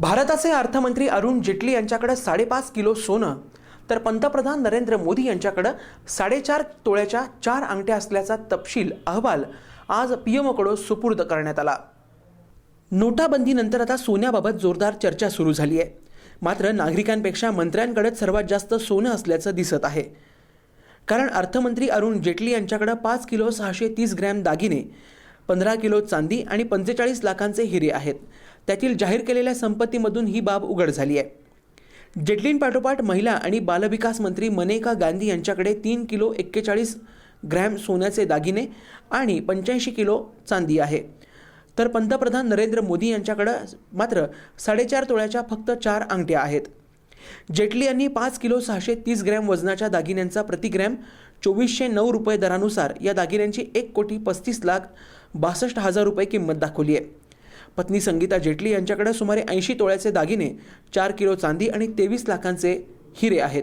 भारताचे अर्थमंत्री अरुण जेटली यांच्याकडे साडेपाच किलो सोनं तर पंतप्रधान नरेंद्र मोदी यांच्याकडं साडेचार तोळ्याच्या चार अंगठ्या असल्याचा तपशील अहवाल आज पीएमओकडं सुपूर्द करण्यात आला. नोटाबंदीनंतर आता सोन्याबाबत जोरदार चर्चा सुरू झाली आहे. मात्र नागरिकांपेक्षा मंत्र्यांकडेच सर्वात जास्त सोनं असल्याचं दिसत आहे. कारण अर्थमंत्री अरुण जेटली यांच्याकडे पाच किलो सहाशे तीस ग्रॅम दागिने पंधरा किलो चांदी आणि पंचेचाळीस लाखांचे हिरे आहेत. त्यातील जाहीर केलेल्या संपत्तीमधून ही बाब उघड झाली आहे. जेटलींपाठोपाठ महिला आणि बालविकास मंत्री मनेका गांधी यांच्याकडे तीन किलो एक्केचाळीस ग्रॅम सोन्याचे दागिने आणि पंच्याऐंशी किलो चांदी आहे. तर पंतप्रधान नरेंद्र मोदी यांच्याकडं मात्र साडेचार तोळ्याच्या फक्त चार अंगठ्या आहेत. जेटली यांनी पाच किलो सहाशे तीस ग्रॅम वजनाच्या दागिन्यांचा प्रतिग्रॅम चोवीसशे नऊ रुपये दरानुसार या दागिन्यांची एक कोटी पस्तीस लाख बासष्ट हजार रुपये किंमत दाखवली आहे. पत्नी संगीता जेटली यांच्याकडे सुमारे ऐंशी तोळ्याचे दागिने चार किलो चांदी आणि तेवीस लाखांचे हिरे आहेत.